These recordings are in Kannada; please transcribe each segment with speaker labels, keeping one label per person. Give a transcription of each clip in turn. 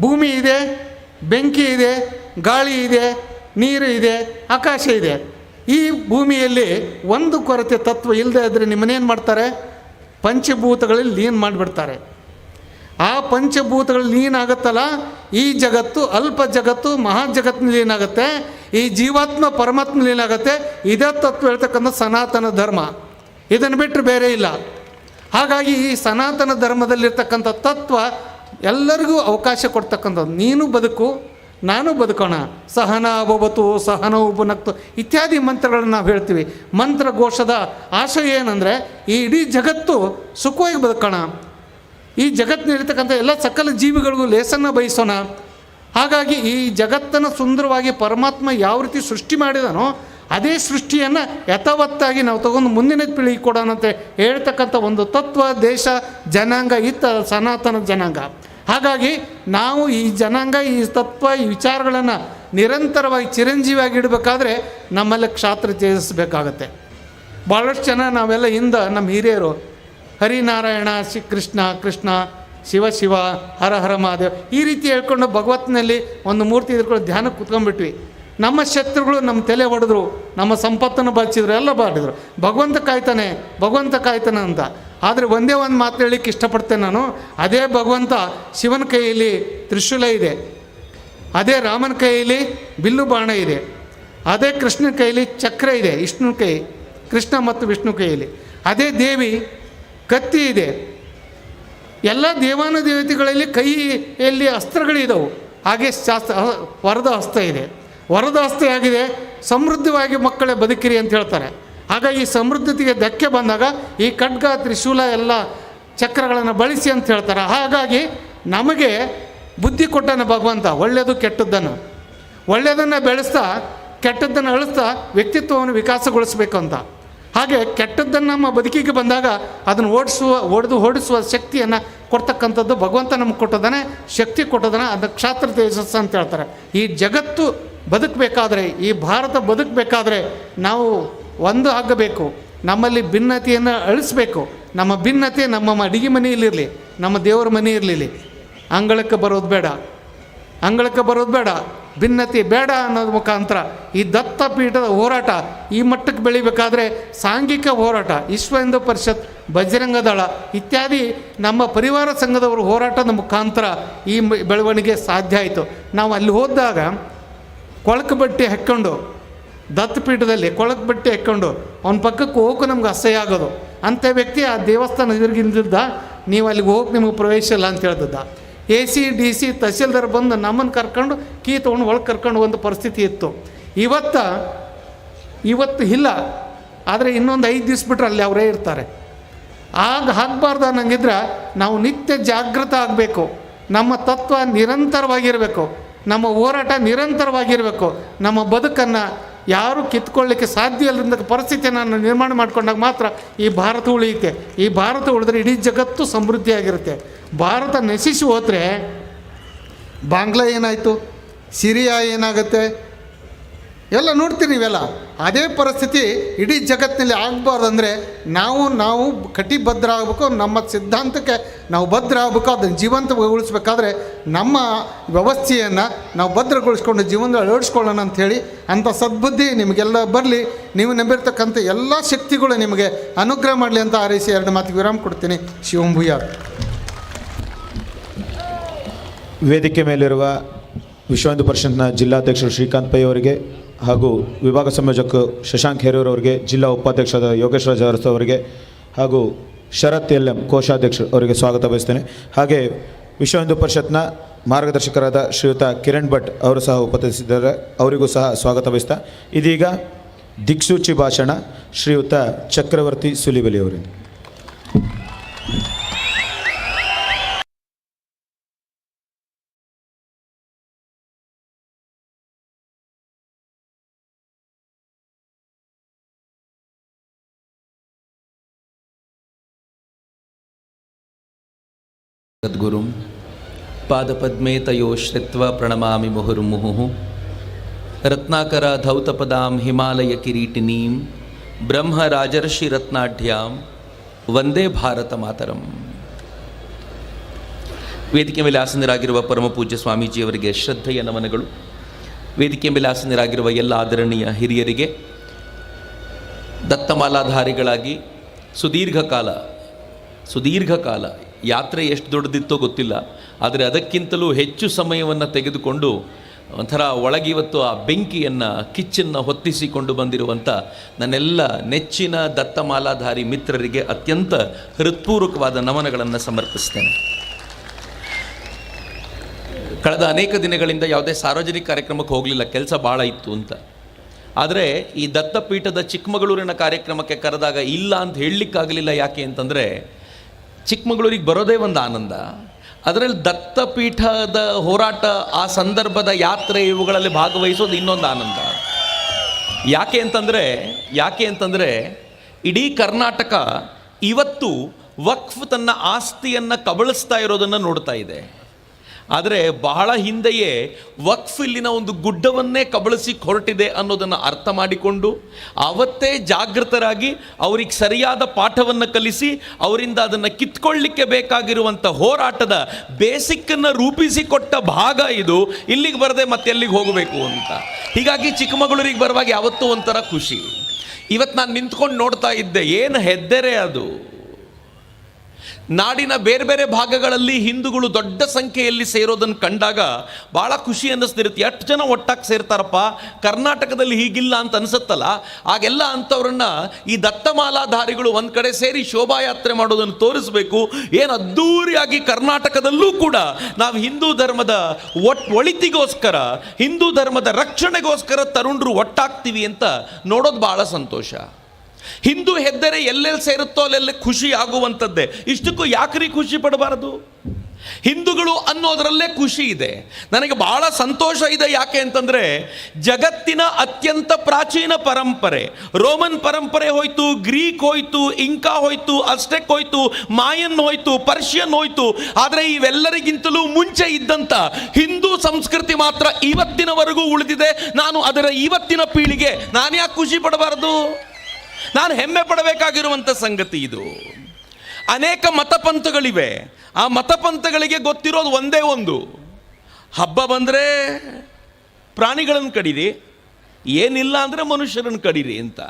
Speaker 1: ಭೂಮಿ ಇದೆ, ಬೆಂಕಿ ಇದೆ, ಗಾಳಿ ಇದೆ, ನೀರು ಇದೆ, ಆಕಾಶ ಇದೆ. ಈ ಭೂಮಿಯಲ್ಲಿ ಒಂದು ಕೊರತೆ ತತ್ವ ಇಲ್ಲದೆ ಇದ್ದರೆ ನಿಮ್ಮನ್ನೇನು ಮಾಡ್ತಾರೆ? ಪಂಚಭೂತಗಳಲ್ಲಿ ಲೀನ್ ಮಾಡಿಬಿಡ್ತಾರೆ. ಆ ಪಂಚಭೂತಗಳು ಲೀನ್ ಆಗುತ್ತಲ್ಲ? ಈ ಜಗತ್ತು ಅಲ್ಪ ಜಗತ್ತು, ಮಹಾ ಜಗತ್ತಿನ ಲೀನ್ ಆಗುತ್ತೆ. ಈ ಜೀವಾತ್ಮ ಪರಮಾತ್ಮ ಲೀನ್ ಆಗುತ್ತೆ. ಇದೇ ತತ್ವ ಹೇಳ್ತಕ್ಕಂಥ ಸನಾತನ ಧರ್ಮ. ಇದನ್ನು ಬಿಟ್ಟರೆ ಬೇರೆ ಇಲ್ಲ. ಹಾಗಾಗಿ ಈ ಸನಾತನ ಧರ್ಮದಲ್ಲಿರ್ತಕ್ಕಂಥ ತತ್ವ ಎಲ್ಲರಿಗೂ ಅವಕಾಶ ಕೊಡ್ತಕ್ಕಂಥದ್ದು. ನೀನು ಬದುಕು, ನಾನು ಬದುಕೋಣ. ಸಹನ ಭವತು, ಸಹನ ಉಪನಕ್ತು ಇತ್ಯಾದಿ ಮಂತ್ರಗಳನ್ನು ನಾವು ಹೇಳ್ತೀವಿ. ಮಂತ್ರಘೋಷದ ಆಶಯ ಏನಂದರೆ, ಈ ಇಡೀ ಜಗತ್ತು ಸುಖವಾಗಿ ಬದುಕೋಣ. ಈ ಜಗತ್ತಿನಲ್ಲಿರ್ತಕ್ಕಂಥ ಎಲ್ಲ ಸಕಲ ಜೀವಿಗಳಿಗೂ ಲೇಸನ್ನು ಬಯಸೋಣ. ಹಾಗಾಗಿ ಈ ಜಗತ್ತನ್ನು ಸುಂದರವಾಗಿ ಪರಮಾತ್ಮ ಯಾವ ರೀತಿ ಸೃಷ್ಟಿ ಮಾಡಿದನೋ, ಅದೇ ಸೃಷ್ಟಿಯನ್ನು ಯಥಾವತ್ತಾಗಿ ನಾವು ತಗೊಂಡು ಮುಂದಿನ ಪೀಳಿಗೆ ಕೊಡೋಣಂತೆ ಹೇಳ್ತಕ್ಕಂಥ ಒಂದು ತತ್ವ, ದೇಶ, ಜನಾಂಗ ಇತ್ತ ಸನಾತನ ಜನಾಂಗ. ಹಾಗಾಗಿ ನಾವು ಈ ಜನಾಂಗ, ಈ ತತ್ವ, ಈ ವಿಚಾರಗಳನ್ನು ನಿರಂತರವಾಗಿ ಚಿರಂಜೀವಿಯಾಗಿ ಇಡಬೇಕಾದ್ರೆ ನಮ್ಮಲ್ಲಿ ಕ್ಷಾತ್ರ ತ್ಯಜಿಸಬೇಕಾಗತ್ತೆ. ಭಾಳಷ್ಟು ಜನ ನಾವೆಲ್ಲ ಹಿಂದೆ ನಮ್ಮ ಹಿರಿಯರು, ಹರಿನಾರಾಯಣ ಶ್ರೀ ಕೃಷ್ಣ ಕೃಷ್ಣ ಶಿವ ಶಿವ, ಹರ ಹರ ಮಹಾದೇವ್, ಈ ರೀತಿ ಹೇಳ್ಕೊಂಡು ಭಗವತ್ನಲ್ಲಿ ಒಂದು ಮೂರ್ತಿ ಇದ್ಕೊಂಡು ಧ್ಯಾನಕ್ಕೆ ಕುತ್ಕೊಂಡ್ಬಿಟ್ವಿ. ನಮ್ಮ ಶತ್ರುಗಳು ನಮ್ಮ ತಲೆ ಹೊಡೆದ್ರು ನಮ್ಮ ಸಂಪತ್ತನ್ನು ಬಚ್ಚಿದ್ರು ಎಲ್ಲ ಬಾಡಿದ್ರು ಭಗವಂತ ಕಾಯ್ತಾನೆ ಭಗವಂತ ಕಾಯ್ತಾನೆ ಅಂತ. ಆದರೆ ಒಂದೇ ಒಂದು ಮಾತು ಹೇಳಲಿಕ್ಕೆ ಇಷ್ಟಪಡ್ತೇನೆ ನಾನು. ಅದೇ ಭಗವಂತ ಶಿವನ ಕೈಯಲ್ಲಿ ತ್ರಿಶೂಲ ಇದೆ. ಅದೇ ರಾಮನ ಕೈಯಲ್ಲಿ ಬಿಲ್ಲು ಬಾಣ ಇದೆ. ಅದೇ ಕೃಷ್ಣನ ಕೈಯಲ್ಲಿ ಚಕ್ರ ಇದೆ, ವಿಷ್ಣುನ ಕೈ, ಕೃಷ್ಣ ಮತ್ತು ವಿಷ್ಣು ಕೈಯಲ್ಲಿ. ಅದೇ ದೇವಿ ಕತ್ತಿ ಇದೆ. ಎಲ್ಲ ದೇವಾನು ದೇವತೆಗಳಲ್ಲಿ ಕೈಯಲ್ಲಿ ಅಸ್ತ್ರಗಳಿದ್ದವು ಹಾಗೆ ಶಾಸ್ತ್ರ ವರದ ಹಸ್ತ ಇದೆ. ವರದ ಹಸ್ತ ಆಗಿದೆ ಸಮೃದ್ಧವಾಗಿ ಮಕ್ಕಳೇ ಬದುಕಿರಿ ಅಂತ ಹೇಳ್ತಾರೆ. ಹಾಗಾಗಿ ಈ ಸಮೃದ್ಧತೆಗೆ ಧಕ್ಕೆ ಬಂದಾಗ ಈ ಖಡ್ಗ ತ್ರಿಶೂಲ ಎಲ್ಲ ಚಕ್ರಗಳನ್ನು ಬಳಸಿ ಅಂತ ಹೇಳ್ತಾರೆ. ಹಾಗಾಗಿ ನಮಗೆ ಬುದ್ಧಿ ಕೊಟ್ಟನ ಭಗವಂತ ಒಳ್ಳೆಯದು ಕೆಟ್ಟದ್ದನ್ನು. ಒಳ್ಳೆಯದನ್ನು ಬೆಳೆಸ್ತಾ, ಕೆಟ್ಟದ್ದನ್ನು ಅಳಿಸ್ತಾ ವ್ಯಕ್ತಿತ್ವವನ್ನು ವಿಕಾಸಗೊಳಿಸಬೇಕು ಅಂತ ಹಾಗೆ ಕೆಟ್ಟದ್ದನ್ನು ನಮ್ಮ ಬದುಕಿಗೆ ಬಂದಾಗ ಅದನ್ನು ಓಡಿಸುವ, ಒಡೆದು ಓಡಿಸುವ ಶಕ್ತಿಯನ್ನು ಕೊಡ್ತಕ್ಕಂಥದ್ದು ಭಗವಂತ ನಮ್ಗೆ ಕೊಟ್ಟದನೇ, ಶಕ್ತಿ ಕೊಟ್ಟದಾನೆ ಅದನ್ನು ಕ್ಷಾತ್ರ ತೇಜಸ್ಸು ಅಂತ ಹೇಳ್ತಾರೆ. ಈ ಜಗತ್ತು ಬದುಕಬೇಕಾದ್ರೆ, ಈ ಭಾರತ ಬದುಕಬೇಕಾದ್ರೆ ನಾವು ಒಂದು ಆಗಬೇಕು. ನಮ್ಮಲ್ಲಿ ಭಿನ್ನತೆಯನ್ನು ಅಳಿಸ್ಬೇಕು. ನಮ್ಮ ಭಿನ್ನತೆ ನಮ್ಮ ಅಡಿಗೆ ಮನೆಯಲ್ಲಿರಲಿ ನಮ್ಮ ದೇವರ ಮನೆ ಇರಲಿ ಅಂಗಳಕ್ಕೆ ಬರೋದು ಬೇಡ. ಅಂಗಳಕ್ಕೆ ಬರೋದು ಬೇಡ. ಭಿನ್ನತೆ ಬೇಡ ಅನ್ನೋದು ಮುಖಾಂತರ ಈ ದತ್ತ ಪೀಠದ ಹೋರಾಟ ಈ ಮಟ್ಟಕ್ಕೆ ಬೆಳಿಬೇಕಾದ್ರೆ ಸಾಂಘಿಕ ಹೋರಾಟ, ವಿಶ್ವ ಹಿಂದೂ ಪರಿಷತ್, ಬಜರಂಗ ದಳ ಇತ್ಯಾದಿ ನಮ್ಮ ಪರಿವಾರ ಸಂಘದವರು ಹೋರಾಟದ ಮುಖಾಂತರ ಈ ಬೆಳವಣಿಗೆ ಸಾಧ್ಯ ಆಯಿತು. ನಾವು ಅಲ್ಲಿ ಹೋದಾಗ ಕೊಳಕು ಬಟ್ಟೆ ಹಾಕ್ಕೊಂಡು ದತ್ತಪೀಠದಲ್ಲಿ ಕೊಳಕ್ ಬಟ್ಟೆ ಹಾಕ್ಕೊಂಡು ಅವನ ಪಕ್ಕಕ್ಕೆ ಹೋಗಕ್ಕೆ ನಮ್ಗೆ ಅಸಹ್ಯ ಆಗೋದು. ಅಂಥ ವ್ಯಕ್ತಿ ಆ ದೇವಸ್ಥಾನ ಎದುರುಗಿಲ್ದಿದ್ದ ನೀವು ಅಲ್ಲಿಗೆ ಹೋಗಿ ನಿಮಗೆ ಪ್ರವೇಶ ಇಲ್ಲ ಅಂತ ಹೇಳ್ತಿದ್ದ. A C, D C tehsildar ಬಂದು ನಮ್ಮನ್ನು ಕರ್ಕೊಂಡು ಕೀ ತೊಗೊಂಡು ಒಳಗೆ ಕರ್ಕೊಂಡು ಒಂದು ಪರಿಸ್ಥಿತಿ ಇತ್ತು. ಇವತ್ತು ಇವತ್ತು ಇಲ್ಲ. ಆದರೆ ಇನ್ನೊಂದು ಐದು ದಿವ್ಸ ಬಿಟ್ರೆ ಅಲ್ಲಿ ಅವರೇ ಇರ್ತಾರೆ. ಆಗ ಆಗಬಾರ್ದು ಅನ್ನಂಗಿದ್ರೆ ನಾವು ನಿತ್ಯ ಜಾಗೃತ ಆಗಬೇಕು. ನಮ್ಮ ತತ್ವ ನಿರಂತರವಾಗಿರಬೇಕು. ನಮ್ಮ ಹೋರಾಟ ನಿರಂತರವಾಗಿರಬೇಕು. ನಮ್ಮ ಬದುಕನ್ನು ಯಾರು ಕಿತ್ಕೊಳ್ಳಿಕ್ಕೆ ಸಾಧ್ಯ ಇಲ್ಲದ ಪರಿಸ್ಥಿತಿಯನ್ನು ನಿರ್ಮಾಣ ಮಾಡಿಕೊಂಡಾಗ ಮಾತ್ರ ಈ ಭಾರತ ಉಳಿಯುತ್ತೆ. ಈ ಭಾರತ ಉಳಿದ್ರೆ ಇಡೀ ಜಗತ್ತು ಸಮೃದ್ಧಿಯಾಗಿರುತ್ತೆ. ಭಾರತ ನಶಿಸಿ ಹೋದರೆ ಬಾಂಗ್ಲಾ ಏನಾಯಿತು? ಸಿರಿಯಾ ಏನಾಗುತ್ತೆ? ಎಲ್ಲ ನೋಡ್ತೀರಿ ನೀವೆಲ್ಲ. ಅದೇ ಪರಿಸ್ಥಿತಿ ಇಡೀ ಜಗತ್ತಿನಲ್ಲಿ ಆಗಬಾರ್ದು ಅಂದರೆ ನಾವು ನಾವು ಕಟಿಬದ್ಧ ಆಗಬೇಕು ನಮ್ಮ ಸಿದ್ಧಾಂತಕ್ಕೆ ನಾವು ಭದ್ರ ಆಗಬೇಕು ಅದನ್ನು ಜೀವಂತಗೊಳಿಸ್ಬೇಕಾದ್ರೆ ನಮ್ಮ ವ್ಯವಸ್ಥೆಯನ್ನು ನಾವು ಭದ್ರಗೊಳಿಸ್ಕೊಂಡು ಜೀವನದಲ್ಲಿ ಅಳವಡಿಸ್ಕೊಳ್ಳೋಣ ಅಂಥೇಳಿ ಅಂಥ ಸದ್ಬುದ್ಧಿ ನಿಮಗೆಲ್ಲ ಬರಲಿ. ನೀವು ನಂಬಿರ್ತಕ್ಕಂಥ ಎಲ್ಲ ಶಕ್ತಿಗಳು ನಿಮಗೆ ಅನುಗ್ರಹ ಮಾಡಲಿ ಅಂತ ಆರಿಸಿ ಎರಡು ಮಾತಿಗೆ ವಿರಾಮ ಕೊಡ್ತೀನಿ. ಶಿವಂಭುಯಾರ್
Speaker 2: ವೇದಿಕೆ ಮೇಲಿರುವ ವಿಶ್ವ ಹಿಂದೂ ಪರಿಷತ್ನ ಜಿಲ್ಲಾಧ್ಯಕ್ಷರು ಶ್ರೀಕಾಂತ್ ಪೈ ಅವರಿಗೆ ಹಾಗೂ ವಿಭಾಗ ಸಂಯೋಜಕ ಶಶಾಂಕ್ ಹೇರೂರ್ ಅವರಿಗೆ ಜಿಲ್ಲಾ ಉಪಾಧ್ಯಕ್ಷರಾದ ಯೋಗೇಶ್ ರಾಜ್ ಅವರಿಗೆ ಹಾಗೂ ಶರತ್ ಎಲ್ ಎಂ ಕೋಶಾಧ್ಯಕ್ಷರು ಅವರಿಗೆ ಸ್ವಾಗತ ಬಯಸ್ತೇನೆ. ಹಾಗೆ ವಿಶ್ವ ಹಿಂದೂ ಪರಿಷತ್ನ ಮಾರ್ಗದರ್ಶಕರಾದ ಶ್ರೀಯುತ ಕಿರಣ್ ಭಟ್ ಅವರು ಸಹ ಉಪಸ್ಥಿತಿದ್ದಾರೆ ಅವರಿಗೂ ಸಹ ಸ್ವಾಗತ ಬಯಸ್ತಾ ಇದೀಗ ದಿಕ್ಸೂಚಿ ಭಾಷಣ ಶ್ರೀಯುತ ಚಕ್ರವರ್ತಿ ಸುಲಿಬಲಿ
Speaker 3: ಸದ್ಗುರುಂ. ಪಾದಪದ್ಮೇ ತಯೋ ಶ್ರಿತ್ವ ಪ್ರಣಮಾಮಿ ಮುಹುರ್ಮುಹುಃ ರತ್ನಾಕರ ಧೌತಪದಾಂ ಹಿಮಾಲಯ ಕಿರೀಟಿನೀಂ. ಬ್ರಹ್ಮ ರಾಜರ್ಷಿ ರತ್ನಾಢ್ಯಾಂ. ವಂದೇ ಭಾರತ ಮಾತರಂ. ವೇದಿಕೆ ಮೇಲೆ ಆಸನರಾಗಿರುವ ಪರಮ ಪೂಜ್ಯ ಸ್ವಾಮೀಜಿಯವರಿಗೆ ಶ್ರದ್ಧೆಯ ನಮನಗಳು. ವೇದಿಕೆ ಮೇಲೆ ಆಸನರಾಗಿರುವ ಎಲ್ಲ ಆದರಣೀಯ ಹಿರಿಯರಿಗೆ ದತ್ತಮಾಲಾಧಾರಿಗಳಾಗಿ ಸುದೀರ್ಘ ಕಾಲ ಸುದೀರ್ಘ ಕಾಲ ಯಾತ್ರೆ ಎಷ್ಟು ದೊಡ್ಡದಿತ್ತೋ ಗೊತ್ತಿಲ್ಲ, ಆದರೆ ಅದಕ್ಕಿಂತಲೂ ಹೆಚ್ಚು ಸಮಯವನ್ನು ತೆಗೆದುಕೊಂಡು ಒಂಥರ ಒಳಗಿವತ್ತು ಆ ಬೆಂಕಿಯನ್ನು, ಕಿಚ್ಚನ್ನು ಹೊತ್ತಿಸಿಕೊಂಡು ಬಂದಿರುವಂಥ ನನ್ನೆಲ್ಲ ನೆಚ್ಚಿನ ದತ್ತಮಾಲಾಧಾರಿ ಮಿತ್ರರಿಗೆ ಅತ್ಯಂತ ಹೃತ್ಪೂರ್ವಕವಾದ ನಮನಗಳನ್ನು ಸಮರ್ಪಿಸ್ತೇನೆ. ಕಳೆದ ಅನೇಕ ದಿನಗಳಿಂದ ಯಾವುದೇ ಸಾರ್ವಜನಿಕ ಕಾರ್ಯಕ್ರಮಕ್ಕೆ ಹೋಗಲಿಲ್ಲ, ಕೆಲಸ ಭಾಳ ಇತ್ತು ಅಂತ. ಆದರೆ ಈ ದತ್ತಪೀಠದ ಚಿಕ್ಕಮಗಳೂರಿನ ಕಾರ್ಯಕ್ರಮಕ್ಕೆ ಕರೆದಾಗ ಇಲ್ಲ ಅಂತ ಹೇಳಲಿಕ್ಕಾಗಲಿಲ್ಲ ಯಾಕೆ ಅಂತಂದರೆ ಚಿಕ್ಕಮಗಳೂರಿಗೆ ಬರೋದೇ ಒಂದು ಆನಂದ. ಅದರಲ್ಲಿ ದತ್ತಪೀಠದ ಹೋರಾಟ ಆ ಸಂದರ್ಭದ ಯಾತ್ರೆ ಇವುಗಳಲ್ಲಿ ಭಾಗವಹಿಸೋದು ಇನ್ನೊಂದು ಆನಂದ. ಯಾಕೆ ಅಂತಂದರೆ ಯಾಕೆ ಅಂತಂದರೆ ಇಡೀ ಕರ್ನಾಟಕ ಇವತ್ತು ವಕ್ಫ್ ತನ್ನ ಆಸ್ತಿಯನ್ನು ಕಬಳಿಸ್ತಾ ಇರೋದನ್ನು ನೋಡ್ತಾ ಇದೆ. ಆದರೆ ಬಹಳ ಹಿಂದೆಯೇ ವಕ್ಫ್ ಇಲ್ಲಿನ ಒಂದು ಗುಡ್ಡವನ್ನೇ ಕಬಳಿಸಿ ಹೊರಟಿದೆ ಅನ್ನೋದನ್ನು ಅರ್ಥ ಮಾಡಿಕೊಂಡು ಅವತ್ತೇ ಜಾಗೃತರಾಗಿ ಅವ್ರಿಗೆ ಸರಿಯಾದ ಪಾಠವನ್ನು ಕಲಿಸಿ ಅವರಿಂದ ಅದನ್ನು ಕಿತ್ಕೊಳ್ಳಿಕ್ಕೆ ಬೇಕಾಗಿರುವಂಥ ಹೋರಾಟದ ಬೇಸಿಕ್ಕನ್ನು ರೂಪಿಸಿಕೊಟ್ಟ ಭಾಗ ಇದು. ಇಲ್ಲಿಗೆ ಬರದೆ ಮತ್ತೆ ಎಲ್ಲಿಗೆ ಹೋಗಬೇಕು ಅಂತ. ಹೀಗಾಗಿ ಚಿಕ್ಕಮಗಳೂರಿಗೆ ಬರುವಾಗ ಯಾವತ್ತೂ ಒಂಥರ ಖುಷಿ. ಇವತ್ತು ನಾನು ನಿಂತ್ಕೊಂಡು ನೋಡ್ತಾ ಇದ್ದೆ, ಏನು ಹೆದ್ದೆರೆ ಅದು? ನಾಡಿನ ಬೇರೆ ಬೇರೆ ಭಾಗಗಳಲ್ಲಿ ಹಿಂದೂಗಳು ದೊಡ್ಡ ಸಂಖ್ಯೆಯಲ್ಲಿ ಸೇರೋದನ್ನು ಕಂಡಾಗ ಭಾಳ ಖುಷಿ ಅನ್ನಿಸ್ತಿರುತ್ತೆ. ಎಷ್ಟು ಜನ ಒಟ್ಟಾಗಿ ಸೇರ್ತಾರಪ್ಪ? ಕರ್ನಾಟಕದಲ್ಲಿ ಹೀಗಿಲ್ಲ ಅಂತ ಅನಿಸುತ್ತಲ್ಲ? ಆಗೆಲ್ಲ ಅಂಥವ್ರನ್ನ ಈ ದತ್ತಮಾಲಾಧಾರಿಗಳು ಒಂದು ಕಡೆ ಸೇರಿ ಶೋಭಾಯಾತ್ರೆ ಮಾಡೋದನ್ನು ತೋರಿಸಬೇಕು. ಏನು ಅದ್ಧೂರಿಯಾಗಿ ಕರ್ನಾಟಕದಲ್ಲೂ ಕೂಡ ನಾವು ಹಿಂದೂ ಧರ್ಮದ ಒಟ್ ಒಳಿತಿಗೋಸ್ಕರ, ಹಿಂದೂ ಧರ್ಮದ ರಕ್ಷಣೆಗೋಸ್ಕರ ತರುಣರು ಒಟ್ಟಾಗ್ತೀವಿ ಅಂತ ನೋಡೋದು ಭಾಳ ಸಂತೋಷ. ಹಿಂದೂ ಹೆದ್ದರೆ ಎಲ್ಲೆಲ್ಲಿ ಸೇರುತ್ತೋ ಅಲ್ಲೆಲ್ಲ ಖುಷಿ ಆಗುವಂಥದ್ದೇ. ಇಷ್ಟಕ್ಕೂ ಯಾಕ್ರಿ ಖುಷಿ ಪಡಬಾರದು? ಹಿಂದೂಗಳು ಅನ್ನೋದರಲ್ಲೇ ಖುಷಿ ಇದೆ. ನನಗೆ ಬಹಳ ಸಂತೋಷ ಇದೆ ಯಾಕೆ ಅಂತಂದರೆ, ಜಗತ್ತಿನ ಅತ್ಯಂತ ಪ್ರಾಚೀನ ಪರಂಪರೆ, ರೋಮನ್ ಪರಂಪರೆ ಹೋಯ್ತು, ಗ್ರೀಕ್ ಹೋಯ್ತು, ಇಂಕಾ ಹೋಯ್ತು, ಅಸ್ಟೆಕ್ ಹೋಯ್ತು, ಮಾಯನ್ ಹೋಯ್ತು, ಪರ್ಷಿಯನ್ ಹೋಯ್ತು. ಆದರೆ ಇವೆಲ್ಲರಿಗಿಂತಲೂ ಮುಂಚೆ ಇದ್ದಂಥ ಹಿಂದೂ ಸಂಸ್ಕೃತಿ ಮಾತ್ರ ಇವತ್ತಿನವರೆಗೂ ಉಳಿದಿದೆ. ನಾನು ಅದರ ಇವತ್ತಿನ ಪೀಳಿಗೆ ನಾನು ಯಾಕೆ ಖುಷಿ ಪಡಬಾರದು? ನಾನು ಹೆಮ್ಮೆ ಪಡಬೇಕಾಗಿರುವಂಥ ಸಂಗತಿ ಇದು. ಅನೇಕ ಮತಪಂಥಗಳಿವೆ. ಆ ಮತಪಂಥಗಳಿಗೆ ಗೊತ್ತಿರೋದು ಒಂದೇ ಒಂದು. ಹಬ್ಬ ಬಂದರೆ ಪ್ರಾಣಿಗಳನ್ನು ಕಡೀರಿ, ಏನಿಲ್ಲ ಅಂದರೆ ಮನುಷ್ಯರನ್ನು ಕಡೀರಿ ಅಂತ.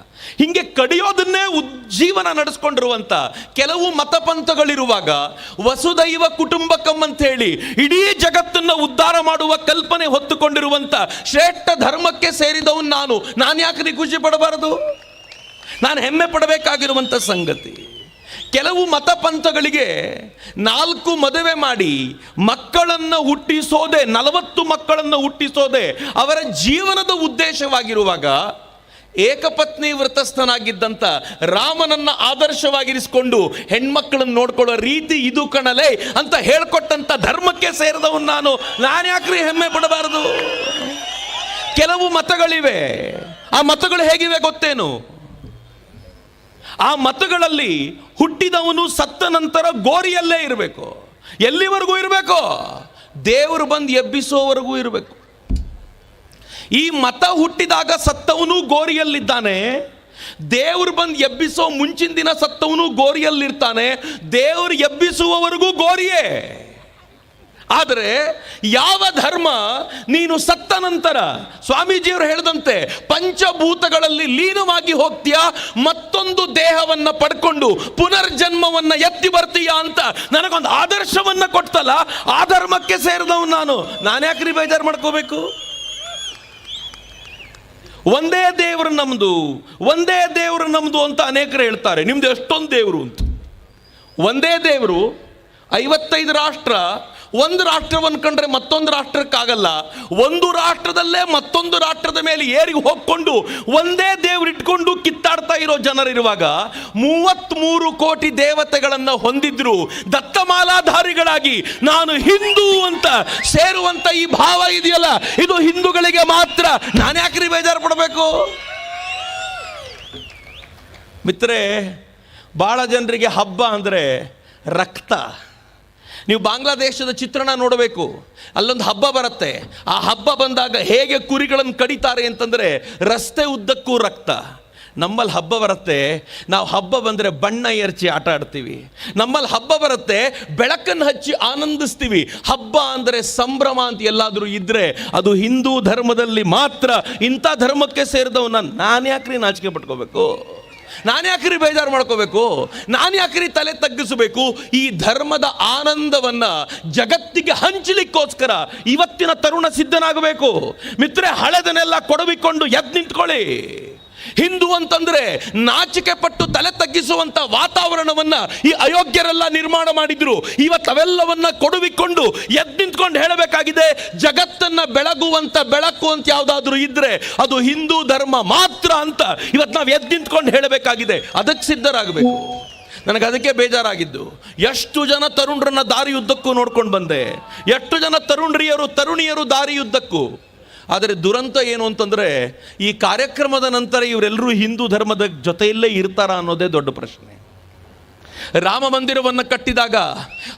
Speaker 3: ಹೀಗೆ ಕಡಿಯೋದನ್ನೇ ಉಜ್ಜೀವನ ನಡೆಸ್ಕೊಂಡಿರುವಂಥ ಕೆಲವು ಮತಪಂಥಗಳಿರುವಾಗ ವಸುದೈವ ಕುಟುಂಬಕಂ ಅಂತ ಹೇಳಿ ಇಡೀ ಜಗತ್ತನ್ನು ಉದ್ಧಾರ ಮಾಡುವ ಕಲ್ಪನೆ ಹೊತ್ತುಕೊಂಡಿರುವಂಥ ಶ್ರೇಷ್ಠ ಧರ್ಮಕ್ಕೆ ಸೇರಿದವನು ನಾನು. ನಾನು ಯಾಕೆ ಖುಷಿ ಪಡಬಾರದು? ನಾನು ಹೆಮ್ಮೆ ಪಡಬೇಕಾಗಿರುವಂಥ ಸಂಗತಿ, ಕೆಲವು ಮತಪಂಥಗಳಿಗೆ ನಾಲ್ಕು ಮದುವೆ ಮಾಡಿ ಮಕ್ಕಳನ್ನು ಹುಟ್ಟಿಸೋದೆ, ನಲವತ್ತು ಮಕ್ಕಳನ್ನು ಹುಟ್ಟಿಸೋದೆ ಅವರ ಜೀವನದ ಉದ್ದೇಶವಾಗಿರುವಾಗ ಏಕಪತ್ನಿ ವ್ರತಸ್ಥನಾಗಿದ್ದಂಥ ರಾಮನನ್ನು ಆದರ್ಶವಾಗಿರಿಸಿಕೊಂಡು ಹೆಣ್ಮಕ್ಕಳನ್ನು ನೋಡ್ಕೊಳ್ಳೋ ರೀತಿ ಇದು ಕಣಲೆ ಅಂತ ಹೇಳ್ಕೊಟ್ಟಂಥ ಧರ್ಮಕ್ಕೆ ಸೇರಿದವನು ನಾನು. ನಾನು ಯಾಕ್ರಿ ಹೆಮ್ಮೆ ಪಡಬಾರದು? ಕೆಲವು ಮತಗಳಿವೆ. ಆ ಮತಗಳು ಹೇಗಿವೆ ಗೊತ್ತೇನು? ಆ ಮತಗಳಲ್ಲಿ ಹುಟ್ಟಿದವನು ಸತ್ತ ನಂತರ ಗೋರಿಯಲ್ಲೇ ಇರಬೇಕು. ಎಲ್ಲಿವರೆಗೂ ಇರಬೇಕು? ದೇವರು ಬಂದು ಎಬ್ಬಿಸೋವರೆಗೂ ಇರಬೇಕು. ಈ ಮತ ಹುಟ್ಟಿದಾಗ ಸತ್ತವನು ಗೋರಿಯಲ್ಲಿದ್ದಾನೆ. ದೇವರು ಬಂದು ಎಬ್ಬಿಸೋ ಮುಂಚಿನ ದಿನ ಸತ್ತವನು ಗೋರಿಯಲ್ಲಿರ್ತಾನೆ. ದೇವರು ಎಬ್ಬಿಸುವವರೆಗೂ ಗೋರಿಯೇ. ಆದರೆ ಯಾವ ಧರ್ಮ ನೀನು ಸತ್ತ ನಂತರ ಸ್ವಾಮೀಜಿಯವರು ಹೇಳಿದಂತೆ ಪಂಚಭೂತಗಳಲ್ಲಿ ಲೀನವಾಗಿ ಹೋಗ್ತೀಯಾ? ಮತ್ತೊಂದು ದೇಹವನ್ನು ಪಡ್ಕೊಂಡು ಪುನರ್ಜನ್ಮವನ್ನ ಎತ್ತಿ ಬರ್ತೀಯಾ ಅಂತ ನನಗೊಂದು ಆದರ್ಶವನ್ನು ಕೊಡ್ತಲ್ಲ ಆ ಧರ್ಮಕ್ಕೆ ಸೇರಿದವನು ನಾನು. ನಾನ್ಯಾಕ್ರಿ ಬೇಜಾರು ಮಾಡ್ಕೋಬೇಕು? ಒಂದೇ ದೇವರು ನಮ್ಮದು ಒಂದೇ ದೇವರು ನಮ್ಮದು ಅಂತ ಅನೇಕರು ಹೇಳ್ತಾರೆ. ನಿಮ್ದು ಎಷ್ಟೊಂದು ದೇವರು ಅಂತ. ಒಂದೇ ದೇವರು ಐವತ್ತೈದು ರಾಷ್ಟ್ರ ಒಂದು ರಾಷ್ಟ್ರವನ್ನು ಕಂಡ್ರೆ ಮತ್ತೊಂದು ರಾಷ್ಟ್ರಕ್ಕಾಗಲ್ಲ. ಒಂದು ರಾಷ್ಟ್ರದಲ್ಲೇ ಮತ್ತೊಂದು ರಾಷ್ಟ್ರದ ಮೇಲೆ ಏರಿಗೆ ಹೋಗ್ಕೊಂಡು ಒಂದೇ ದೇವರಿಟ್ಕೊಂಡು ಕಿತ್ತಾಡ್ತಾ ಇರೋ ಜನರಿರುವಾಗ ಮೂವತ್ತ್ಮೂರು ಕೋಟಿ ದೇವತೆಗಳನ್ನು ಹೊಂದಿದ್ರು ದತ್ತಮಾಲಾಧಾರಿಗಳಾಗಿ ನಾನು ಹಿಂದೂ ಅಂತ ಸೇರುವಂತ ಈ ಭಾವ ಇದೆಯಲ್ಲ, ಇದು ಹಿಂದೂಗಳಿಗೆ ಮಾತ್ರ. ನಾನು ಯಾಕ್ರಿ ಬೇಜಾರು ಪಡಬೇಕು? ಮಿತ್ರೇ ಭಾಳ ಜನರಿಗೆ ಹಬ್ಬ ಅಂದರೆ ರಕ್ತ. ನೀವು ಬಾಂಗ್ಲಾದೇಶದ ಚಿತ್ರಣ ನೋಡಬೇಕು. ಅಲ್ಲೊಂದು ಹಬ್ಬ ಬರುತ್ತೆ. ಆ ಹಬ್ಬ ಬಂದಾಗ ಹೇಗೆ ಕುರಿಗಳನ್ನು ಕಡಿತಾರೆ ಅಂತಂದರೆ ರಸ್ತೆ ಉದ್ದಕ್ಕೂ ರಕ್ತ. ನಮ್ಮಲ್ಲಿ ಹಬ್ಬ ಬರುತ್ತೆ. ನಾವು ಹಬ್ಬ ಬಂದರೆ ಬಣ್ಣ ಎರಚಿ ಆಟ ಆಡ್ತೀವಿ. ನಮ್ಮಲ್ಲಿ ಹಬ್ಬ ಬರುತ್ತೆ, ಬೆಳಕನ್ನು ಹಚ್ಚಿ ಆನಂದಿಸ್ತೀವಿ. ಹಬ್ಬ ಅಂದರೆ ಸಂಭ್ರಮ ಅಂತ ಎಲ್ಲಾದರೂ ಇದ್ದರೆ ಅದು ಹಿಂದೂ ಧರ್ಮದಲ್ಲಿ ಮಾತ್ರ ಇಂಥ ಧರ್ಮಕ್ಕೆ ಸೇರಿದವನ್ನ ನಾನು ಯಾಕ್ರಿ ನಾಚಿಕೆ ಪಟ್ಕೋಬೇಕು. ನಾನು ಯಾಕ್ರಿ ಬೇಜಾರು ಮಾಡ್ಕೋಬೇಕು? ನಾನು ಯಾಕ್ರಿ ತಲೆ ತಗ್ಗಿಸಬೇಕು? ಈ ಧರ್ಮದ ಆನಂದವನ್ನ ಜಗತ್ತಿಗೆ ಹಂಚಲಿಕ್ಕೋಸ್ಕರ ಇವತ್ತಿನ ತರುಣ ಸಿದ್ಧನಾಗಬೇಕು. ಮಿತ್ರೆ, ಹಳೆದನ್ನೆಲ್ಲ ಕೊಡವಿಕೊಂಡು ಎದ್ದು ನಿಂತ್ಕೊಳ್ಳಿ. ಹಿಂದೂ ಅಂತಂದ್ರೆ ನಾಚಿಕೆ ಪಟ್ಟು ತಲೆ ತಗ್ಗಿಸುವಂತ ವಾತಾವರಣವನ್ನ ಈ ಅಯೋಗ್ಯರೆಲ್ಲ ನಿರ್ಮಾಣ ಮಾಡಿದ್ರು. ಇವತ್ತು ಅವೆಲ್ಲವನ್ನ ಕೊಡುವಿಕೊಂಡು ಎದ್ದು ನಿಂತ್ಕೊಂಡು ಹೇಳಬೇಕಾಗಿದೆ, ಜಗತ್ತನ್ನ ಬೆಳಗುವಂತ ಬೆಳಕು ಅಂತ ಯಾವ್ದಾದ್ರು ಇದ್ರೆ ಅದು ಹಿಂದೂ ಧರ್ಮ ಮಾತ್ರ ಅಂತ ಇವತ್ತು ನಾವು ಎದ್ದು ನಿಂತ್ಕೊಂಡು ಹೇಳಬೇಕಾಗಿದೆ. ಅದಕ್ಕೆ ಸಿದ್ಧರಾಗಬೇಕು. ನನಗೆ ಅದಕ್ಕೆ ಬೇಜಾರಾಗಿದ್ದು. ಎಷ್ಟು ಜನ ತರುಣರನ್ನ ದಾರಿಯುದ್ದಕ್ಕೂ ನೋಡ್ಕೊಂಡು ಬಂದೆ. ಎಷ್ಟು ಜನ ತರುಣರಿಯರು, ತರುಣಿಯರು ದಾರಿಯುದ್ದಕ್ಕೂ. ಆದರೆ ದುರಂತ ಏನು ಅಂತಂದರೆ ಈ ಕಾರ್ಯಕ್ರಮದ ನಂತರ ಇವರೆಲ್ಲರೂ ಹಿಂದೂ ಧರ್ಮದ ಜೊತೆಯಲ್ಲೇ ಇರ್ತಾರ ಅನ್ನೋದೇ ದೊಡ್ಡ ಪ್ರಶ್ನೆ. ರಾಮ ಮಂದಿರವನ್ನು ಕಟ್ಟಿದಾಗ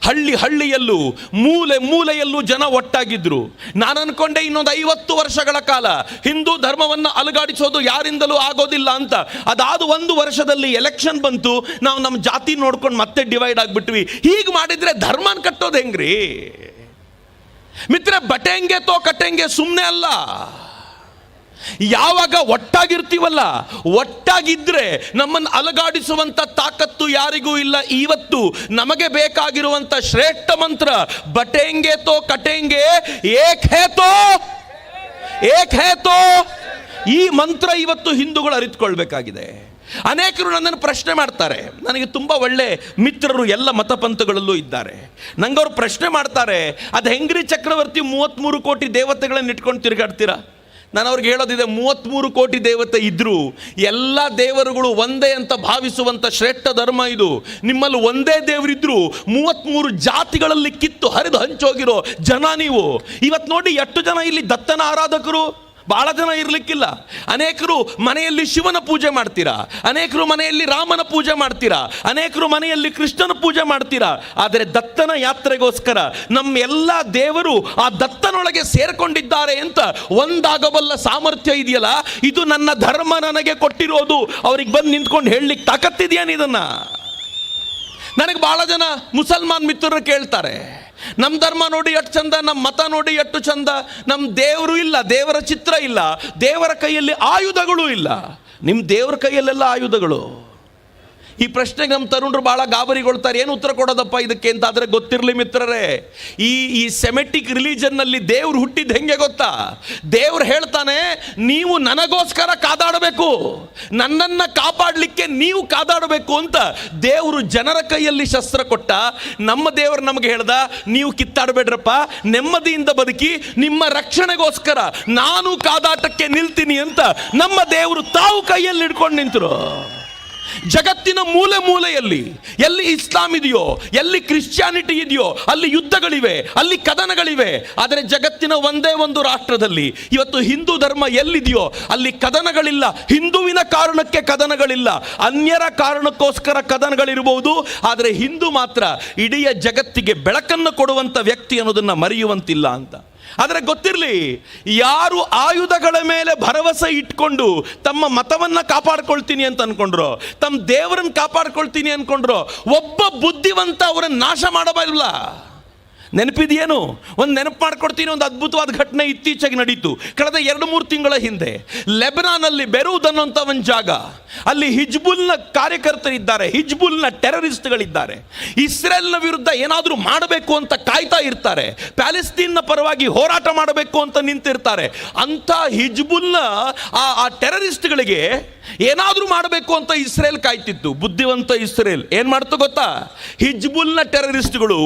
Speaker 3: ಹಳ್ಳಿ ಹಳ್ಳಿಯಲ್ಲೂ ಮೂಲೆ ಮೂಲೆಯಲ್ಲೂ ಜನ ಒಟ್ಟಾಗಿದ್ರು. ನಾನು ಅನ್ಕೊಂಡೆ ಇನ್ನೊಂದು ಐವತ್ತು ವರ್ಷಗಳ ಕಾಲ ಹಿಂದೂ ಧರ್ಮವನ್ನು ಅಲುಗಾಡಿಸೋದು ಯಾರಿಂದಲೂ ಆಗೋದಿಲ್ಲ ಅಂತ. ಅದಾದ ಒಂದು ವರ್ಷದಲ್ಲಿ ಎಲೆಕ್ಷನ್ ಬಂತು, ನಾವು ನಮ್ಮ ಜಾತಿ ನೋಡ್ಕೊಂಡು ಮತ್ತೆ ಡಿವೈಡ್ ಆಗಿಬಿಟ್ವಿ. ಹೀಗೆ ಮಾಡಿದರೆ ಧರ್ಮನ ಕಟ್ಟೋದು ಹೆಂಗ್ರಿ? ಮಿತ್ರ ಬಟೆಂಗೆ ತೋ ಕಟ್ಟೆಂಗೆ ಸುಮ್ಮನೆ ಅಲ್ಲ. ಯಾವಾಗ ಒಟ್ಟಾಗಿರ್ತೀವಲ್ಲ, ಒಟ್ಟಾಗಿದ್ರೆ ನಮ್ಮನ್ನು ಅಲಗಾಡಿಸುವಂತ ತಾಕತ್ತು ಯಾರಿಗೂ ಇಲ್ಲ. ಇವತ್ತು ನಮಗೆ ಬೇಕಾಗಿರುವಂಥ ಶ್ರೇಷ್ಠ ಮಂತ್ರ, ಬಟೆಂಗೆ ತೋ ಕಟೆಂಗೆ, ಏಕ್ ಹೇ ತೋ, ಏಕ್ ಹೇ ತೋ. ಈ ಮಂತ್ರ ಇವತ್ತು ಹಿಂದೂಗಳು ಅರಿತುಕೊಳ್ಬೇಕಾಗಿದೆ. ಅನೇಕರು ನನ್ನನ್ನು ಪ್ರಶ್ನೆ ಮಾಡ್ತಾರೆ. ನನಗೆ ತುಂಬ ಒಳ್ಳೆ ಮಿತ್ರರು ಎಲ್ಲ ಮತಪಂಥಗಳಲ್ಲೂ ಇದ್ದಾರೆ. ನಂಗವ್ರು ಪ್ರಶ್ನೆ ಮಾಡ್ತಾರೆ, ಅದು ಹೆಂಗ್ರಿ ಚಕ್ರವರ್ತಿ ಮೂವತ್ತ್ಮೂರು ಕೋಟಿ ದೇವತೆಗಳನ್ನು ಇಟ್ಕೊಂಡು ತಿರುಗಾಡ್ತೀರಾ? ನಾನು ಅವ್ರಿಗೆ ಹೇಳೋದಿದೆ ಮೂವತ್ತ್ಮೂರು ಕೋಟಿ ದೇವತೆ ಇದ್ದರೂ ಎಲ್ಲ ದೇವರುಗಳು ಒಂದೇ ಅಂತ ಭಾವಿಸುವಂಥ ಶ್ರೇಷ್ಠ ಧರ್ಮ ಇದು. ನಿಮ್ಮಲ್ಲಿ ಒಂದೇ ದೇವರಿದ್ದರೂ ಮೂವತ್ತ್ಮೂರು ಜಾತಿಗಳಲ್ಲಿ ಕಿತ್ತು ಹರಿದು ಹಂಚೋಗಿರೋ ಜನ ನೀವು. ಇವತ್ತು ನೋಡಿ ಎಷ್ಟು ಜನ ಇಲ್ಲಿ ದತ್ತನ ಆರಾಧಕರು? ಬಹಳ ಜನ ಇರಲಿಕ್ಕಿಲ್ಲ. ಅನೇಕರು ಮನೆಯಲ್ಲಿ ಶಿವನ ಪೂಜೆ ಮಾಡ್ತೀರಾ? ಅನೇಕರು ಮನೆಯಲ್ಲಿ ರಾಮನ ಪೂಜೆ ಮಾಡ್ತೀರಾ? ಅನೇಕರು ಮನೆಯಲ್ಲಿ ಕೃಷ್ಣನ ಪೂಜೆ ಮಾಡ್ತೀರಾ? ಆದರೆ ದತ್ತನ ಯಾತ್ರೆಗೋಸ್ಕರ ನಮ್ಮ ಎಲ್ಲ ದೇವರು ಆ ದತ್ತನೊಳಗೆ ಸೇರಿಕೊಂಡಿದ್ದಾರೆ ಅಂತ ಒಂದಾಗಬಲ್ಲ ಸಾಮರ್ಥ್ಯ ಇದೆಯಲ್ಲ? ಇದು ನನ್ನ ಧರ್ಮ ನನಗೆ ಕೊಟ್ಟಿರೋದು. ಅವ್ರಿಗೆ ಬಂದು ನಿಂತ್ಕೊಂಡು ಹೇಳಲಿಕ್ಕೆ ತಾಕತ್ತಿದೆಯೇನು ಇದನ್ನು? ನನಗೆ ಭಾಳ ಜನ ಮುಸಲ್ಮಾನ್ ಮಿತ್ರರು ಕೇಳ್ತಾರೆ. ನಮ್ಮ ಧರ್ಮ ನೋಡಿ ಎಷ್ಟು ಚಂದ ನಮ್ಮ ಮತ ನೋಡಿ ಎಷ್ಟು ಚಂದ ನಮ್ಮ ದೇವರು ಇಲ್ಲ, ದೇವರ ಚಿತ್ರ ಇಲ್ಲ, ದೇವರ ಕೈಯಲ್ಲಿ ಆಯುಧಗಳು ಇಲ್ಲ. ನಿಮ್ಮ ದೇವರ ಕೈಯಲ್ಲೆಲ್ಲ ಆಯುಧಗಳು. ಈ ಪ್ರಶ್ನೆಗೆ ನಮ್ಮ ತರುಣರು ಭಾಳ ಗಾಬರಿಗೊಳ್ತಾರೆ. ಏನು ಉತ್ತರ ಕೊಡೋದಪ್ಪ ಇದಕ್ಕೆ ಅಂತ ಆದರೆ ಗೊತ್ತಿರಲಿ ಮಿತ್ರರೇ. ಈ ಈ ಸೆಮೆಟಿಕ್ ರಿಲಿಜನ್ನಲ್ಲಿ ದೇವ್ರು ಹುಟ್ಟಿದ್ದು ಹೆಂಗೆ ಗೊತ್ತಾ? ದೇವ್ರು ಹೇಳ್ತಾನೆ, ನೀವು ನನಗೋಸ್ಕರ ಕಾದಾಡಬೇಕು. ನನ್ನನ್ನು ಕಾಪಾಡಲಿಕ್ಕೆ ನೀವು ಕಾದಾಡಬೇಕು ಅಂತ ದೇವರು ಜನರ ಕೈಯಲ್ಲಿ ಶಸ್ತ್ರ ಕೊಟ್ಟ. ನಮ್ಮ ದೇವರು ನಮಗೆ ಹೇಳ್ದ, ನೀವು ಕಿತ್ತಾಡಬೇಡ್ರಪ್ಪ. ನೆಮ್ಮದಿಯಿಂದ ಬದುಕಿ, ನಿಮ್ಮ ರಕ್ಷಣೆಗೋಸ್ಕರ ನಾನು ಕಾದಾಟಕ್ಕೆ ನಿಲ್ತೀನಿ ಅಂತ ನಮ್ಮ ದೇವರು ತಾವು ಕೈಯಲ್ಲಿ ಹಿಡ್ಕೊಂಡು ನಿಂತರು. ಜಗತ್ತಿನ ಮೂಲೆ ಮೂಲೆಯಲ್ಲಿ ಎಲ್ಲಿ ಇಸ್ಲಾಂ ಇದೆಯೋ, ಎಲ್ಲಿ ಕ್ರಿಶ್ಚಿಯಾನಿಟಿ ಇದೆಯೋ, ಅಲ್ಲಿ ಯುದ್ಧಗಳಿವೆ, ಅಲ್ಲಿ ಕದನಗಳಿವೆ, ಆದರೆ ಜಗತ್ತಿನ ಒಂದೇ ಒಂದು ರಾಷ್ಟ್ರದಲ್ಲಿ ಇವತ್ತು ಹಿಂದೂ ಧರ್ಮ ಎಲ್ಲಿದೆಯೋ, ಅಲ್ಲಿ ಕದನಗಳಿಲ್ಲ. ಹಿಂದುವಿನ ಕಾರಣಕ್ಕೆ ಕದನಗಳಿಲ್ಲ. ಅನ್ಯರ ಕಾರಣಕ್ಕೋಸ್ಕರ ಕದನಗಳಿರಬಹುದು, ಆದರೆ ಹಿಂದೂ ಮಾತ್ರ ಇಡೀ ಜಗತ್ತಿಗೆ ಬೆಳಕನ್ನು ಕೊಡುವಂಥ ವ್ಯಕ್ತಿ ಅನ್ನೋದನ್ನು ಮರೆಯುವಂತಿಲ್ಲ ಅಂತ. ಆದರೆ ಗೊತ್ತಿರಲಿ, ಯಾರು ಆಯುಧಗಳ ಮೇಲೆ ಭರವಸೆ ಇಟ್ಕೊಂಡು ತಮ್ಮ ಮತವನ್ನು ಕಾಪಾಡ್ಕೊಳ್ತೀನಿ ಅಂತ ಅನ್ಕೊಂಡ್ರು, ತಮ್ಮ ದೇವರನ್ನು ಕಾಪಾಡ್ಕೊಳ್ತೀನಿ ಅನ್ಕೊಂಡ್ರು, ಒಬ್ಬ ಬುದ್ಧಿವಂತ ಅವರನ್ನು ನಾಶ ಮಾಡಬಲ್ಲ ನೆನಪಿದೆಯೇನು? ಒಂದು ನೆನಪು ಮಾಡ್ಕೊಡ್ತೀನಿ ಒಂದು ಅದ್ಭುತವಾದ ಘಟನೆ ಇತ್ತೀಚೆಗೆ ನಡೀತು. ಕಳೆದ ಎರಡು ಮೂರು ತಿಂಗಳ ಹಿಂದೆ ಲೆಬನಾನಲ್ಲಿ ಬೆರೂದ್ ಅನ್ನೋಂಥ ಒಂದು ಜಾಗ, ಅಲ್ಲಿ ಹಿಜ್ಬುಲ್ನ ಕಾರ್ಯಕರ್ತರಿದ್ದಾರೆ, ಹಿಜ್ಬುಲ್ನ ಟೆರರಿಸ್ಟ್ಗಳಿದ್ದಾರೆ. ಇಸ್ರೇಲ್ನ ವಿರುದ್ಧ ಏನಾದರೂ ಮಾಡಬೇಕು ಅಂತ ಕಾಯ್ತಾ ಇರ್ತಾರೆ. ಪ್ಯಾಲೆಸ್ತೀನ್ನ ಪರವಾಗಿ ಹೋರಾಟ ಮಾಡಬೇಕು ಅಂತ ನಿಂತಿರ್ತಾರೆ. ಅಂಥ ಹಿಜ್ಬುಲ್ನ ಆ ಟೆರರಿಸ್ಟ್ಗಳಿಗೆ ಏನಾದರೂ ಮಾಡಬೇಕು ಅಂತ ಇಸ್ರೇಲ್ ಕಾಯ್ತಿತ್ತು. ಬುದ್ಧಿವಂತ ಇಸ್ರೇಲ್. ಏನು ಮಾಡ್ತು ಗೊತ್ತಾ? ಹಿಜ್ಬುಲ್ನ ಟೆರರಿಸ್ಟ್ಗಳು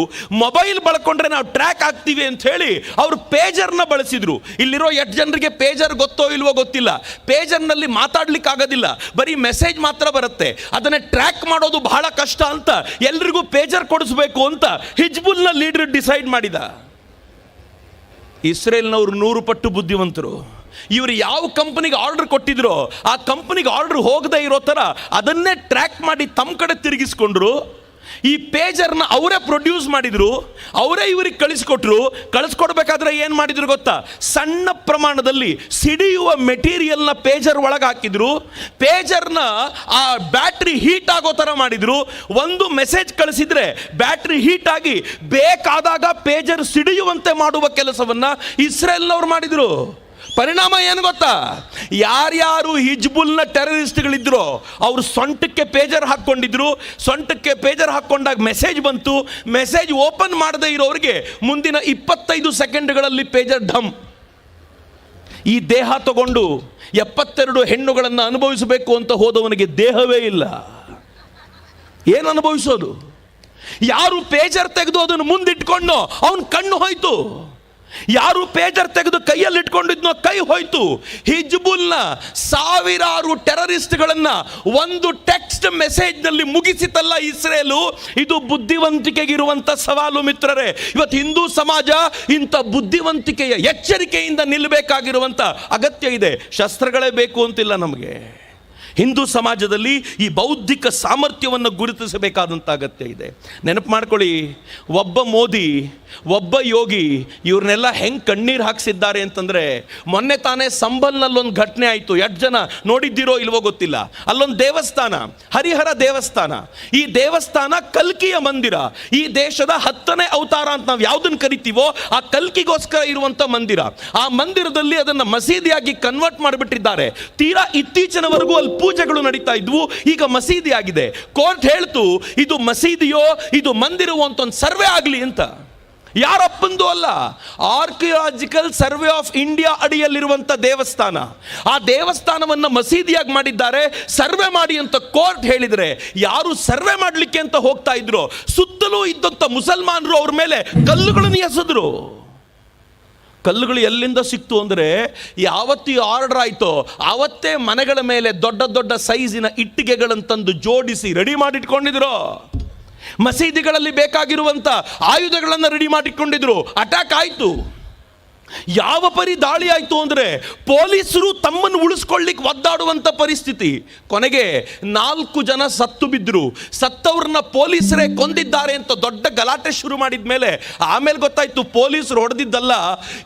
Speaker 3: ಮೊಬೈಲ್ ಬಳಕೊಂಡ್ರೆ ನಾವು ಟ್ರ್ಯಾಕ್ ಆಗ್ತೀವಿ ಅಂತ ಹೇಳಿ ಅವರು ಪೇಜರ್ನ ಬಳಸಿದ್ರು. ಇಲ್ಲಿರೋ ಎಷ್ಟು ಜನರಿಗೆ ಪೇಜರ್ ಗೊತ್ತೋ ಇಲ್ವೋ ಗೊತ್ತಿಲ್ಲ. ಪೇಜರ್ನಲ್ಲಿ ಮಾತಾಡ್ಲಿಕ್ಕೆ ಆಗೋದಿಲ್ಲ ಬರೀ ಮೆಸೇಜ್ ಮಾತ್ರ ಬರುತ್ತೆ. ಅದನ್ನು ಟ್ರ್ಯಾಕ್ ಮಾಡೋದು ಬಹಳ ಕಷ್ಟ ಅಂತ ಎಲ್ರಿಗೂ ಪೇಜರ್ ಕೊಡಿಸ್ಬೇಕು ಅಂತ ಹಿಜ್ಬುಲ್ನ ಲೀಡರ್ ಡಿಸೈಡ್ ಮಾಡಿದ. ಇಸ್ರೇಲ್ನವರು ನೂರು ಪಟ್ಟು ಬುದ್ಧಿವಂತರು. ಇವರು ಯಾವ ಕಂಪನಿಗೆ ಆರ್ಡರ್ ಕೊಟ್ಟಿದ್ರೋ, ಆ ಕಂಪನಿಗೆ ಆರ್ಡರ್ ಹೋಗದೆ ಇರೋ ಥರ ಅದನ್ನೇ ಟ್ರ್ಯಾಕ್ ಮಾಡಿ ತಮ್ಮ ಕಡೆ ತಿರುಗಿಸ್ಕೊಂಡ್ರು. ಈ ಪೇಜರ್ನ ಅವರೇ ಪ್ರೊಡ್ಯೂಸ್ ಮಾಡಿದರು, ಅವರೇ ಇವ್ರಿಗೆ ಕಳಿಸ್ಕೊಟ್ರು. ಕಳಿಸ್ಕೊಡ್ಬೇಕಾದ್ರೆ ಏನು ಮಾಡಿದ್ರು ಗೊತ್ತಾ? ಸಣ್ಣ ಪ್ರಮಾಣದಲ್ಲಿ ಸಿಡಿಯುವ ಮೆಟೀರಿಯಲ್ನ ಪೇಜರ್ ಒಳಗೆ ಹಾಕಿದ್ರು. ಪೇಜರ್ನ ಆ ಬ್ಯಾಟ್ರಿ ಹೀಟ್ ಆಗೋ ಥರ ಮಾಡಿದರು. ಒಂದು ಮೆಸೇಜ್ ಕಳಿಸಿದ್ರೆ ಬ್ಯಾಟ್ರಿ ಹೀಟ್ ಆಗಿ ಬೇಕಾದಾಗ ಪೇಜರ್ ಸಿಡಿಯುವಂತೆ ಮಾಡುವ ಕೆಲಸವನ್ನು ಇಸ್ರೇಲ್ನವ್ರು ಮಾಡಿದ್ರು. ಪರಿಣಾಮ ಏನು ಗೊತ್ತಾ? ಯಾರ್ಯಾರು ಹಿಜ್ಬುಲ್ನ ಟೆರರಿಸ್ಟ್ಗಳಿದ್ರೋ ಅವರು ಸೊಂಟಕ್ಕೆ ಪೇಜರ್ ಹಾಕ್ಕೊಂಡಿದ್ರು, ಸೊಂಟಕ್ಕೆ ಪೇಜರ್ ಹಾಕ್ಕೊಂಡಾಗ ಮೆಸೇಜ್ ಬಂತು, ಮೆಸೇಜ್ ಓಪನ್ ಮಾಡದೇ ಇರೋರಿಗೆ ಮುಂದಿನ ಇಪ್ಪತ್ತೈದು ಸೆಕೆಂಡ್ಗಳಲ್ಲಿ ಪೇಜರ್ ಢಮ್ ಈ ದೇಹ ತಗೊಂಡು ಎಪ್ಪತ್ತೆರಡು ಹೆಣ್ಣುಗಳನ್ನು ಅನುಭವಿಸಬೇಕು ಅಂತ ಹೋದವನಿಗೆ ದೇಹವೇ ಇಲ್ಲ. ಏನು ಅನುಭವಿಸೋದು? ಯಾರು ಪೇಜರ್ ತೆಗೆದು ಅದನ್ನು ಮುಂದಿಟ್ಕೊಂಡು, ಅವನ ಕಣ್ಣು ಹೋಯ್ತು. ಯಾರು ಪೇಜರ್ ತೆಗೆದು ಕೈಯಲ್ಲಿ ಇಟ್ಕೊಂಡಿದ್ನೋ ಕೈ ಹೋಯ್ತು. ಹಿಜ್ಬುಲ್ನ ಸಾವಿರಾರು ಟೆರರಿಸ್ಟ್ಗಳನ್ನ ಒಂದು ಟೆಕ್ಸ್ಟ್ ಮೆಸೇಜ್ನಲ್ಲಿ ಮುಗಿಸಿತಲ್ಲ ಇಸ್ರೇಲು. ಇದು ಬುದ್ಧಿವಂತಿಕೆಗಿರುವಂಥ ಸವಾಲು ಮಿತ್ರರೇ. ಇವತ್ತು ಹಿಂದೂ ಸಮಾಜ ಇಂಥ ಬುದ್ಧಿವಂತಿಕೆಯ ಎಚ್ಚರಿಕೆಯಿಂದ ನಿಲ್ಲಬೇಕಾಗಿರುವಂತ ಅಗತ್ಯ ಇದೆ. ಶಸ್ತ್ರಗಳೇ ಬೇಕು ಅಂತಿಲ್ಲ ನಮಗೆ. ಹಿಂದೂ ಸಮಾಜದಲ್ಲಿ ಈ ಬೌದ್ಧಿಕ ಸಾಮರ್ಥ್ಯವನ್ನು ಗುರುತಿಸಬೇಕಾದಂಥ ಅಗತ್ಯ ಇದೆ. ನೆನಪು ಮಾಡ್ಕೊಳ್ಳಿ, ಒಬ್ಬ ಮೋದಿ, ಒಬ್ಬ ಯೋಗಿ ಇವ್ರನ್ನೆಲ್ಲ ಹೆಂಗೆ ಕಣ್ಣೀರು ಹಾಕ್ಸಿದ್ದಾರೆ ಅಂತಂದರೆ ಮೊನ್ನೆ ತಾನೇ ಸಂಬಲ್ನಲ್ಲೊಂದು ಘಟನೆ ಆಯಿತು. ಎಷ್ಟು ಜನ ನೋಡಿದ್ದೀರೋ ಇಲ್ವೋ ಗೊತ್ತಿಲ್ಲ. ಅಲ್ಲೊಂದು ದೇವಸ್ಥಾನ, ಹರಿಹರ ದೇವಸ್ಥಾನ. ಈ ದೇವಸ್ಥಾನ ಕಲ್ಕಿಯ ಮಂದಿರ. ಈ ದೇಶದ ಹತ್ತನೇ ಅವತಾರ ಅಂತ ನಾವು ಯಾವುದನ್ನು ಕರಿತೀವೋ ಆ ಕಲ್ಕಿಗೋಸ್ಕರ ಇರುವಂಥ ಮಂದಿರ. ಆ ಮಂದಿರದಲ್ಲಿ ಅದನ್ನು ಮಸೀದಿಯಾಗಿ ಕನ್ವರ್ಟ್ ಮಾಡಿಬಿಟ್ಟಿದ್ದಾರೆ. ತೀರಾ ಇತ್ತೀಚಿನವರೆಗೂ ಅಲ್ಲಿ ಪೂಜೆಗಳು ನಡೀತಾ ಇದ್ವು, ಈಗ ಮಸೀದಿ ಆಗಿದೆ. ಕೋರ್ಟ್ ಹೇಳ್ತು, ಇದು ಮಸೀದಿಯೋ, ಇದು ಮಂದಿರವೋ ಅಂತ ಒಂದು ಸರ್ವೆ ಆಗಲಿ ಅಂತ. ಯಾರಪ್ಪಂದು ಅಲ್ಲ ಆರ್ಕಿಯಾಲಜಿಕಲ್ ಸರ್ವೆ ಆಫ್ ಇಂಡಿಯಾ ಅಡಿಯಲ್ಲಿರುವಂಥ ದೇವಸ್ಥಾನ. ಆ ದೇವಸ್ಥಾನವನ್ನು ಮಸೀದಿಯಾಗಿ ಮಾಡಿದ್ದಾರೆ, ಸರ್ವೆ ಮಾಡಿ ಅಂತ ಕೋರ್ಟ್ ಹೇಳಿದರೆ, ಯಾರು ಸರ್ವೆ ಮಾಡಲಿಕ್ಕೆ ಅಂತ ಹೋಗ್ತಾ ಇದ್ರು, ಸುತ್ತಲೂ ಇದ್ದಂಥ ಮುಸಲ್ಮಾನರು ಅವ್ರ ಮೇಲೆ ಕಲ್ಲುಗಳನ್ನು ಎಸೆದ್ರು. ಕಲ್ಲುಗಳು ಎಲ್ಲಿಂದ ಸಿಕ್ತು ಅಂದರೆ ಯಾವತ್ತಿ ಆರ್ಡರ್ ಆಯಿತೋ ಆವತ್ತೇ ಮನೆಗಳ ಮೇಲೆ ದೊಡ್ಡ ದೊಡ್ಡ ಸೈಜಿನ ಇಟ್ಟಿಗೆಗಳನ್ನು ತಂದು ಜೋಡಿಸಿ ರೆಡಿ ಮಾಡಿಟ್ಕೊಂಡಿದ್ರು. ಮಸೀದಿಗಳಲ್ಲಿ ಬೇಕಾಗಿರುವಂಥ ಆಯುಧಗಳನ್ನು ರೆಡಿ ಮಾಡಿಟ್ಕೊಂಡಿದ್ರು. ಅಟ್ಯಾಕ್ ಆಯಿತು. ಯಾವ ಪರಿ ದಾಳಿ ಆಯಿತು ಅಂದರೆ ಪೊಲೀಸರು ತಮ್ಮನ್ನು ಉಳಿಸ್ಕೊಳ್ಳಿಕ್ಕೆ ಒದ್ದಾಡುವಂಥ ಪರಿಸ್ಥಿತಿ. ಕೊನೆಗೆ ನಾಲ್ಕು ಜನ ಸತ್ತು ಬಿದ್ದರು ಸತ್ತವ್ರನ್ನ ಪೊಲೀಸರೇ ಕೊಂದಿದ್ದಾರೆ ಅಂತ ದೊಡ್ಡ ಗಲಾಟೆ ಶುರು ಮಾಡಿದ ಮೇಲೆ ಆಮೇಲೆ ಗೊತ್ತಾಯ್ತು ಪೊಲೀಸರು ಹೊಡೆದಿದ್ದಲ್ಲ.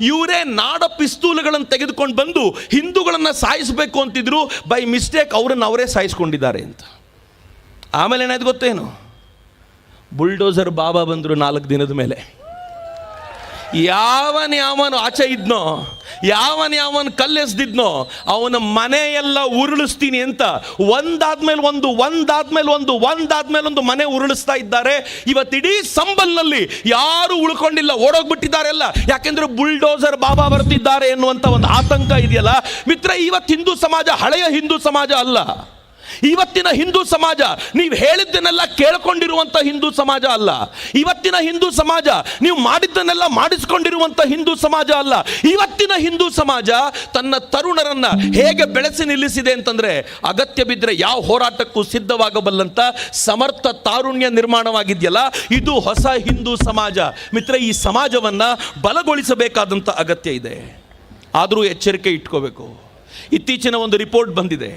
Speaker 3: ಇವರೇ ನಾಡ ಪಿಸ್ತೂಲುಗಳನ್ನು ತೆಗೆದುಕೊಂಡು ಬಂದು ಹಿಂದೂಗಳನ್ನು ಸಾಯಿಸಬೇಕು ಅಂತಿದ್ರು. ಬೈ ಮಿಸ್ಟೇಕ್ ಅವರನ್ನು ಅವರೇ ಸಾಯಿಸ್ಕೊಂಡಿದ್ದಾರೆ ಅಂತ. ಆಮೇಲೆ ಏನಾಯ್ತು ಗೊತ್ತೇನು? ಬುಲ್ಡೋಸರ್ ಬಾಬಾ ಬಂದರು ನಾಲ್ಕು ದಿನದ ಮೇಲೆ. ಯಾವನ್ ಯಾವನು ಆಚೆ ಇದ್ನೋ, ಯಾವನ ಯಾವನ್ ಕಲ್ಲೆಸ್ದಿದ್ನೋ, ಅವನ ಮನೆಯೆಲ್ಲ ಉರುಳಿಸ್ತೀನಿ ಅಂತ ಒಂದಾದ್ಮೇಲೆ ಒಂದು ಒಂದಾದ್ಮೇಲೆ ಒಂದು ಒಂದಾದ್ಮೇಲೆ ಒಂದು ಮನೆ ಉರುಳಿಸ್ತಾ ಇದ್ದಾರೆ. ಇವತ್ತಿಡೀ ಸಂಬಲ್ನಲ್ಲಿ ಯಾರು ಉಳ್ಕೊಂಡಿಲ್ಲ, ಓಡೋಗ್ಬಿಟ್ಟಿದ್ದಾರೆ ಅಲ್ಲ ಯಾಕೆಂದ್ರೆ ಬುಲ್ಡೋಸರ್ ಬಾಬಾ ಬರ್ತಿದ್ದಾರೆ ಎನ್ನುವಂಥ ಒಂದು ಆತಂಕ ಇದೆಯಲ್ಲ. ಮಿತ್ರ ಇವತ್ತು ಹಿಂದೂ ಸಮಾಜ ಹಳೆಯ ಹಿಂದೂ ಸಮಾಜ ಅಲ್ಲ. ಇವತ್ತಿನ ಹಿಂದೂ ಸಮಾಜ, ನೀವು ಹೇಳಿದ್ದನ್ನೆಲ್ಲ ಕೇಳ್ಕೊಂಡಿರುವಂಥ ಹಿಂದೂ ಸಮಾಜ ಅಲ್ಲ. ಇವತ್ತಿನ ಹಿಂದೂ ಸಮಾಜ, ನೀವು ಮಾಡಿದ್ದನ್ನೆಲ್ಲ ಮಾಡಿಸ್ಕೊಂಡಿರುವಂಥ ಹಿಂದೂ ಸಮಾಜ ಅಲ್ಲ. ಇವತ್ತಿನ ಹಿಂದೂ ಸಮಾಜ ತನ್ನ ತರುಣರನ್ನು ಹೇಗೆ ಬೆಳೆಸಿ ನಿಲ್ಲಿಸಿದೆ ಅಂತಂದ್ರೆ, ಅಗತ್ಯ ಬಿದ್ದರೆ ಯಾವ ಹೋರಾಟಕ್ಕೂ ಸಿದ್ಧವಾಗಬಲ್ಲಂತ ಸಮರ್ಥ ತಾರುಣ್ಯ ನಿರ್ಮಾಣವಾಗಿದೆಯಲ್ಲ, ಇದು ಹೊಸ ಹಿಂದೂ ಸಮಾಜ. ಮಿತ್ರ ಈ ಸಮಾಜವನ್ನು ಬಲಗೊಳಿಸಬೇಕಾದಂಥ ಅಗತ್ಯ ಇದೆ. ಆದರೂ ಎಚ್ಚರಿಕೆ ಇಟ್ಕೋಬೇಕು. ಇತ್ತೀಚಿನ ಒಂದು ರಿಪೋರ್ಟ್ ಬಂದಿದೆ.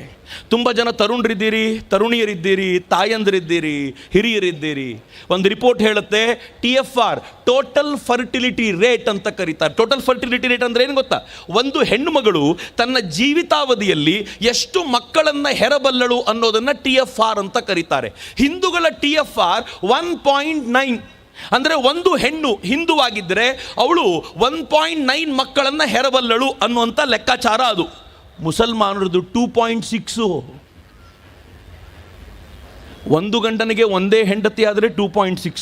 Speaker 3: ತುಂಬ ಜನ ತರುಣರಿದ್ದೀರಿ, ತರುಣಿಯರಿದ್ದೀರಿ, ತಾಯಂದಿರಿದ್ದೀರಿ, ಹಿರಿಯರಿದ್ದೀರಿ. ಒಂದು ರಿಪೋರ್ಟ್ ಹೇಳುತ್ತೆ, T F R total fertility rate ಅಂತ ಕರೀತಾರೆ. ಟೋಟಲ್ ಫರ್ಟಿಲಿಟಿ ರೇಟ್ ಅಂದರೆ ಏನು ಗೊತ್ತಾ? ಒಂದು ಹೆಣ್ಣುಮಗಳು ತನ್ನ ಜೀವಿತಾವಧಿಯಲ್ಲಿ ಎಷ್ಟು ಮಕ್ಕಳನ್ನು ಹೆರಬಲ್ಲಳು ಅನ್ನೋದನ್ನು ಟಿ ಎಫ್ ಆರ್ ಅಂತ ಕರೀತಾರೆ. ಹಿಂದೂಗಳ T F R one point nine ಅಂದರೆ ಒಂದು ಹೆಣ್ಣು ಹಿಂದುವಾಗಿದ್ದರೆ ಅವಳು ಒನ್ ಪಾಯಿಂಟ್ ನೈನ್ ಮಕ್ಕಳನ್ನು ಹೆರಬಲ್ಲಳು ಅನ್ನುವಂಥ ಲೆಕ್ಕಾಚಾರ ಅದು. ಮುಸಲ್ಮಾನರದು ಟೂ ಪಾಯಿಂಟ್ ಸಿಕ್ಸು ಒಂದು ಗಂಡನಿಗೆ ಒಂದೇ ಹೆಂಡತಿ ಆದರೆ ಟೂ ಪಾಯಿಂಟ್ ಸಿಕ್ಸ್